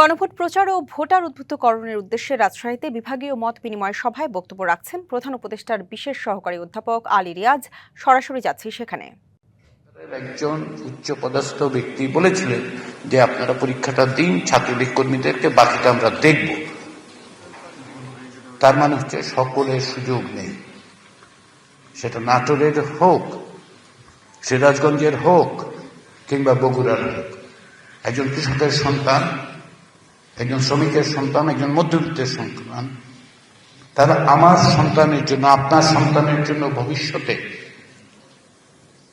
গণভোট প্রচার ও ভোটার উদ্বুদ্ধকরণের উদ্দেশ্যে রাজশাহীতে বিভাগীয় মত বিনিময় সভায় বক্তব্য রাখছেন প্রধান উপদেষ্টার বিশেষ সহকারী অধ্যাপক আলী রিয়াজ। সরাসরি যাচ্ছি সেখানে। একজন উচ্চপদস্থ ব্যক্তি বলেছিলেন যে, আপনারা পরীক্ষাটা দিন, ছাত্রলীগ কর্মীদেরকে বাকিটা আমরা দেখব। তার মানে হচ্ছে, সকলের সুযোগ নেই। সেটা নাটোরের হোক, সিরাজগঞ্জের হোক, কিংবা বগুড়ার হোক। একজন কৃষকের সন্তান একজন শ্রমিকের সন্তান, একজন মধ্যবিত্তের সন্তান। তারা আমার সন্তানের জন্য, আপনার সন্তানের জন্য ভবিষ্যতে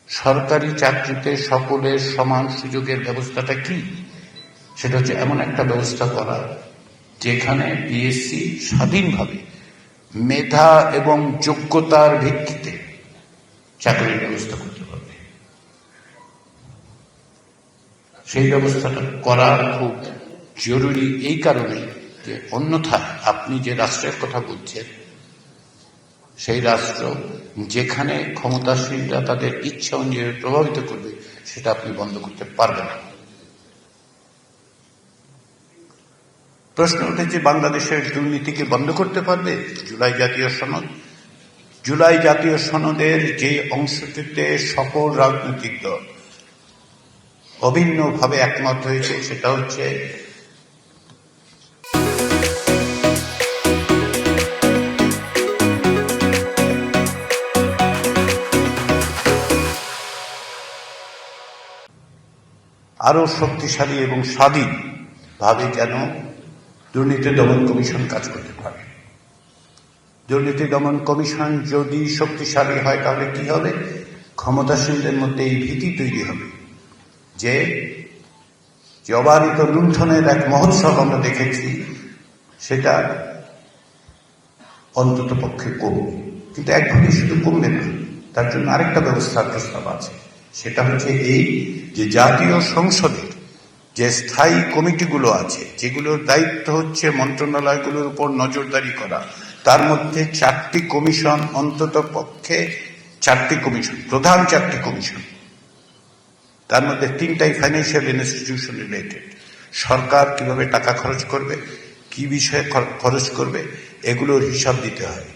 সরকারি চাকরিতে সকলের সমান সুযোগের ব্যবস্থাটা কি? সেটা হচ্ছে এমন একটা ব্যবস্থা করা যেখানে বিএসসি স্বাধীনভাবে মেধা এবং যোগ্যতার ভিত্তিতে চাকরির ব্যবস্থা করতে পারবে। সেই ব্যবস্থাটা করা খুব জরুরি এই কারণে যে অন্যথায় আপনি যে রাষ্ট্রের কথা বলছেন, সেই রাষ্ট্র যেখানে ক্ষমতাসীনরা তাদের ইচ্ছা অনুযায়ী প্রভাবিত করবে, সেটা আপনি বন্ধ করতে পারবেন না। প্রশ্ন উঠেছে, বাংলাদেশের দুর্নীতিকে বন্ধ করতে পারবে? জুলাই জাতীয় সনদ। জুলাই জাতীয় সনদের যে অংশটিতে সকল রাজনৈতিক দল অভিন্নভাবে একমত হয়েছে, সেটা হচ্ছে আরও শক্তিশালী এবং স্বাধীন ভাবে যেন দুর্নীতি দমন কমিশন কাজ করতে পারে। দুর্নীতি দমন কমিশন যদি শক্তিশালী হয়, তাহলে কি হবে? ক্ষমতাসীনদের মধ্যে এই ভীতি তৈরি হবে যে যে অবারিত লুণ্ঠনের এক মহোৎসব আমরা দেখেছি, সেটা অন্তত পক্ষে কমবে। কিন্তু একভাবে শুধু কমবে না, তার জন্য আরেকটা ব্যবস্থার প্রস্তাব আছে। সেটা হচ্ছে এই যে জাতীয় সংসদের যে স্থায়ী কমিটিগুলো আছে, যেগুলোর দায়িত্ব হচ্ছে মন্ত্রণালয়গুলোর উপর নজরদারি করা, তার মধ্যে চারটি কমিশন অন্তত পক্ষে, চারটি কমিশন, প্রধান চারটি কমিশন, তার মধ্যে তিনটাই ফাইন্যান্সিয়াল ইনস্টিটিউশন রিলেটেড সরকার কীভাবে টাকা খরচ করবে, কি বিষয়ে খরচ করবে, এগুলোর হিসাব দিতে হয়।